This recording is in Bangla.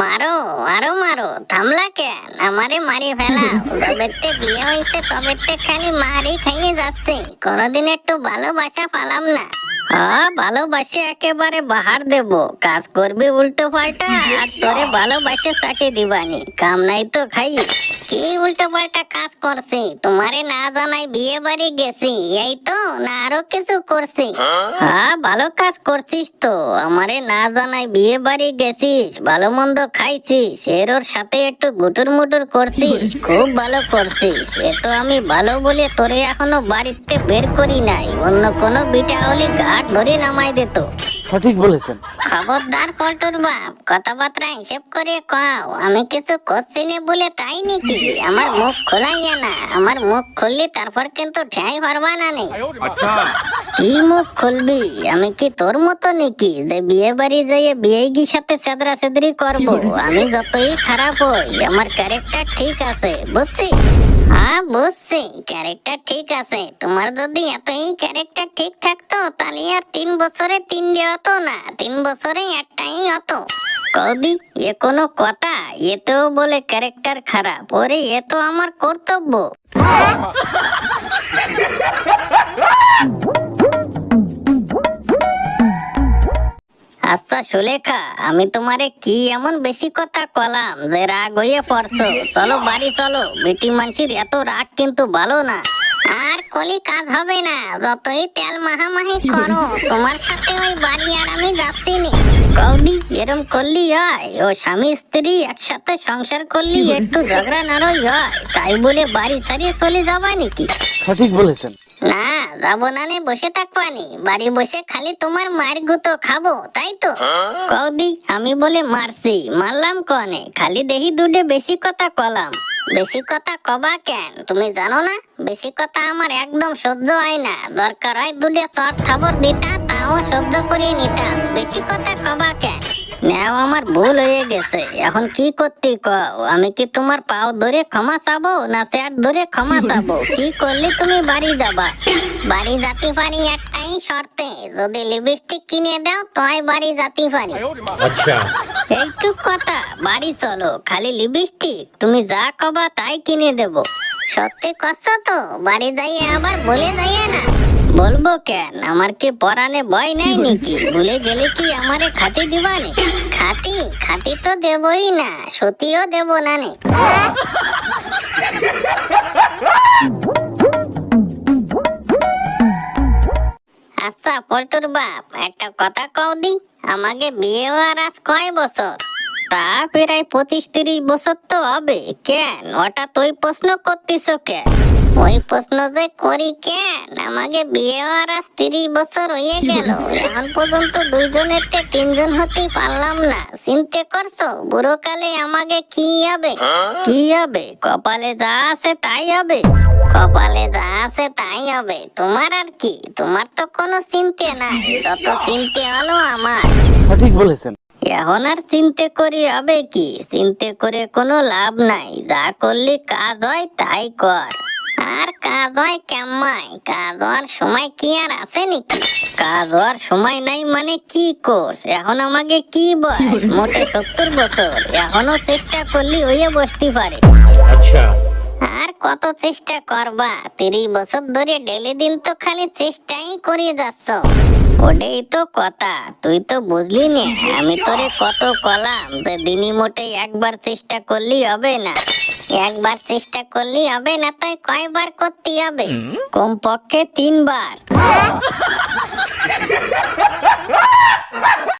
মারো, আরও মারো। থামলা কেন আমারে মারি ফেলা। যবেতে বিয়ে হয়েছে তবেতে খালি মারি খাইয়ে যাচ্ছে। কোনোদিন একটু ভালোবাসা পালাম না। হ্যাঁ ভালোবাসে একেবারে বাহার দেব। কাজ করবি উল্টো পাল্টা আর তোরে ভালোবাসে চাটি দিবানি। কাম নাই তো খাই। কি উল্টো পাল্টা কাজ করছি? তোমারে না জানাই বিয়ে বাড়ি গেছি। এই তো না আরও কিছু করছি। হ্যাঁ ভালো কাজ করছিস তো। আমারে না জানাই বিয়ে বাড়ি গেছিস ভালো মন্দ খাইছিস। এর ওর সাথে একটু গুটুর মুটুর করছিস খুব ভালো করছিস। এ তো আমি ভালো বলে তোরে এখনও বাড়িতে বের করি নাই। অন্য কোনো বিটা হলে ঘাট ধরে নামাই দিত সঠিক বলেছেন। খবরদার পল্টুর বাপ কথাবার্তা হিসেব করে কও আমি কিছু করছি না বলে তাই নাকি? আমার মুখ খোলাইয়া না আমার মুখ খুললি তারপর কিন্তু ঠেয়াই পারবা না নেই কি মুখ খুলবি? আমি কি তোর মতো নাকি যে বিয়ে বাড়ি যাইয়ে বিয়ে গির সাথে সেদরা সেদরি করব? আমি যতই খারাপ হই আমার ক্যারেক্টার ঠিক আছে বুঝছিস? হ্যাঁ বুঝছি। ক্যারেক্টার ঠিক আছে। তোমার যদি এতই ক্যারেক্টার ঠিক থাকতো, তাহলে আর তিন বছরে তিন দিয়ে হতো না। তিন বছরে একটাই হতো। কৌদি, এ কোনো কথা। এতেও বলে ক্যারেক্টার খারাপ। ওরে, এ তো আমার কর্তব্য। আচ্ছা সুলেখা, আমি তোমারে কি এমন বেশি কথা কলাম যে রাগ হয়ে পড়ছো? চলো বাড়ি চলো, বেটি মানসির এত রাগ কিন্তু ভালো না। আর কলি কাজ হবে না, যতই তেল মাহামাহি করো, তোমার সাথে ওই বাড়ি আর আমি যাচ্ছি নি। কৌদি, এরম করলি হয়, ও স্বামী স্ত্রী একসাথে সংসার করলি, একটু ঝগড়া নাড়ই হয়, তাই বলে বাড়ি ছাড়িয়ে চলে যাবা নাকি? সঠিক বলেছেন। না যাব না নে বসে থাকবানি বাড়ি বসে খালি তোমার মার গুতো খাব তাই তো? কৌদি আমি বলে মারছি। মারলাম কনে? খালি দেহি দুটে বেশি কথা কলাম। বেশি কথা কবা কেন? তুমি জানো না বেশি কথা আমার একদম সহ্য হয় না। দরকার হয় দুটে শর্ট খবর দিতা তাও সহ্য করিয়ে নিতাম বেশি কথা কবা কেন? নাও আমার ভুল হয়ে গেছে। এখন কি করতে ক আমি কি তোমার পাও ধরে ক্ষমা চাবো না স্যার ধরে ক্ষমা চাবো? কি করলে তুমি বাড়ি যাবা? বাড়ি যাতে পারি একটাই শর্তে যদি লিপস্টিক কিনে দাও তাই বাড়ি যাতে পারি। আচ্ছা। এইটু কথা বাড়ি চলো খালি লিপস্টিক তুমি যা কবা তাই কিনে দেবো। সত্যি কষ্ট তো? বাড়ি যাইয়ে আবার বলে যাইয়ে না। বলব কেন? আমার কি পরানে ভয় নাই নাকি? ভুলে গেলে কি আমারে খাতি দিবানি? খাতি খাতি তো দেবই না, সতীও দেব না নে। আচ্ছা পল্টুর বাপ, একটা কথা কও দি। আমাকে বিয়ে হওয়ার আজ কয় বছর? তা প্রায় পঁচিশ তিরিশ বছর তো হবে। কেন? ওটা তুই প্রশ্ন করতিস কেন? ওই প্রশ্ন যে করি কেন আমাকে বিয়ে হওয়ার আজ তিরিশ বছর হয়ে গেল। এখন পর্যন্ত দুইজনের তে তিনজন হতে পারলাম না। চিনতে করছ? বুড়ো কালে আমাকে কি হবে? কি হবে? কপালে যা আছে তাই হবে। কপালে যা আছে তাই হবে। তোমার আর কি? তোমার তো কোনো চিন্তে নাই। যত চিনতে হলো আমার। সঠিক বলেছেন। এখন আর চিনতে করি হবে কি? চিনতে করে কোনো লাভ নাই। যা করলি কাজ হয় তাই কর। আর কাজ হয় কেমাই কাজ হওয়ার সময় কি আর আছে নাকি? কাজ হওয়ার সময় নাই মানে কি কোষ? এখন আমাকে কি বয়স? মোটে সত্তর বছর। এখনও চেষ্টা করলি হইয়া বসতে পারে। আচ্ছা। আর কত চেষ্টা করবা? তিরিশ বছর ধরে ডেলি দিন তো খালি চেষ্টাই করে যাচ্ছ। ওটাই তো কথা। তুই তো বুঝলি নে আমি তোরে কত কলাম যে দিনই মোটে একবার চেষ্টা করলি হবে না। একবার চেষ্টা করলি হবে না তাই কয়বার করতে হবে? কমপক্ষে তিনবার।